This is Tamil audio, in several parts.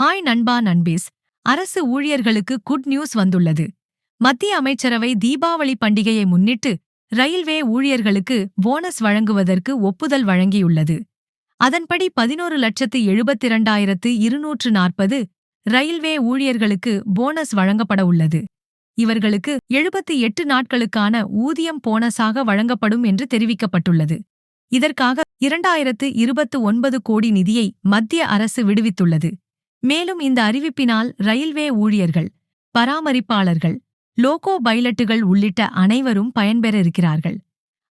ஹாய் நண்பா நண்பீஸ். அரசு ஊழியர்களுக்கு குட் நியூஸ் வந்துள்ளது. மத்திய அமைச்சரவை தீபாவளி பண்டிகையை முன்னிட்டு ரயில்வே ஊழியர்களுக்கு போனஸ் வழங்குவதற்கு ஒப்புதல் வழங்கியுள்ளது. அதன்படி பதினோரு லட்சத்து எழுபத்திரண்டாயிரத்து இருநூற்று நாற்பது ரயில்வே ஊழியர்களுக்கு போனஸ் வழங்கப்பட உள்ளது. இவர்களுக்கு எழுபத்தி எட்டு நாட்களுக்கான ஊதியம் போனஸாக வழங்கப்படும் என்று தெரிவிக்கப்பட்டுள்ளது. இதற்காக இரண்டாயிரத்து இருபத்து ஒன்பது கோடி நிதியை மத்திய அரசு விடுவித்துள்ளது. மேலும் இந்த அறிவிப்பினால் ரயில்வே ஊழியர்கள் பராமரிப்பாளர்கள் லோகோ பைலட்டுகள் உள்ளிட்ட அனைவரும் பயன்பெற இருக்கிறார்கள்.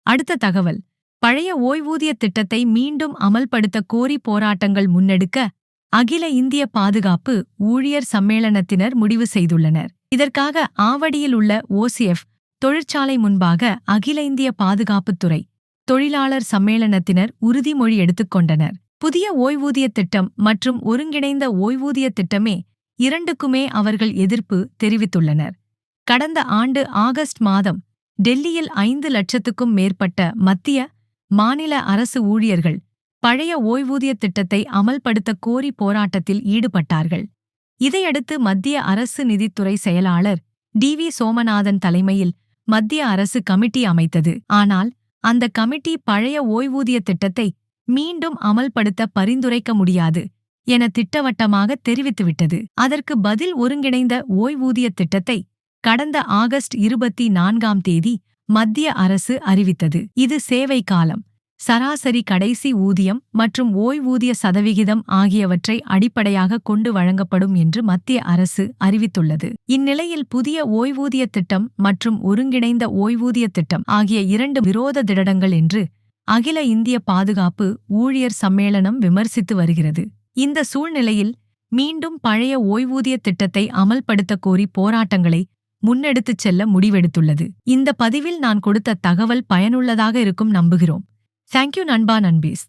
அடுத்த தகவல். பழைய ஓய்வூதிய திட்டத்தை மீண்டும் அமல்படுத்த கோரி போராட்டங்கள் முன்னெடுக்க அகில இந்திய பாதுகாப்பு ஊழியர் சம்மேளனத்தினர் முடிவு செய்துள்ளனர். இதற்காக ஆவடியில் உள்ள ஓசிஎஃப் தொழிற்சாலை முன்பாக அகில இந்திய பாதுகாப்புத்துறை தொழிலாளர் சம்மேளனத்தினர் உறுதிமொழி எடுத்துக்கொண்டனர் புதிய ஓய்வூதிய திட்டம் மற்றும் ஒருங்கிணைந்த ஓய்வூதிய திட்டமே இரண்டுக்குமே அவர்கள் எதிர்ப்பு தெரிவித்துள்ளனர். கடந்த ஆண்டு ஆகஸ்ட் மாதம் டெல்லியில் ஐந்து லட்சத்துக்கும் மேற்பட்ட மத்திய மாநில அரசு ஊழியர்கள் பழைய ஓய்வூதிய திட்டத்தை அமல்படுத்த கோரி போராட்டத்தில் ஈடுபட்டார்கள். இதையடுத்து மத்திய அரசு நிதித்துறை செயலாளர் டி வி சோமநாதன் தலைமையில் மத்திய அரசு கமிட்டி அமைத்தது. ஆனால் அந்த கமிட்டி பழைய ஓய்வூதிய திட்டத்தை மீண்டும் அமல்படுத்த பரிந்துரைக்க முடியாது என திட்டவட்டமாக தெரிவித்துவிட்டது. அதற்கு பதில் ஒருங்கிணைந்த ஓய்வூதிய திட்டத்தை கடந்த ஆகஸ்ட் இருபத்தி நான்காம் தேதி மத்திய அரசு அறிவித்தது. இது சேவை காலம் சராசரி கடைசி ஊதியம் மற்றும் ஓய்வூதிய சதவிகிதம் ஆகியவற்றை அடிப்படையாக கொண்டு வழங்கப்படும் என்று மத்திய அரசு அறிவித்துள்ளது. இந்நிலையில் புதிய ஓய்வூதிய திட்டம் மற்றும் ஒருங்கிணைந்த ஓய்வூதிய திட்டம் ஆகிய இரண்டு விரோத திடடங்கள் என்று அகில இந்திய பாதுகாப்பு ஊழியர் சம்மேளனம் விமர்சித்து வருகிறது. இந்த சூழ்நிலையில் மீண்டும் பழைய ஓய்வூதிய திட்டத்தை அமல்படுத்த கோரி போராட்டங்களை முன்னெடுத்துச் செல்ல முடிவெடுத்துள்ளது. இந்த பதிவில் நான் கொடுத்த தகவல் பயனுள்ளதாக இருக்கும் நம்புகிறோம். தேங்க்யூ நண்பா நண்பீஸ்.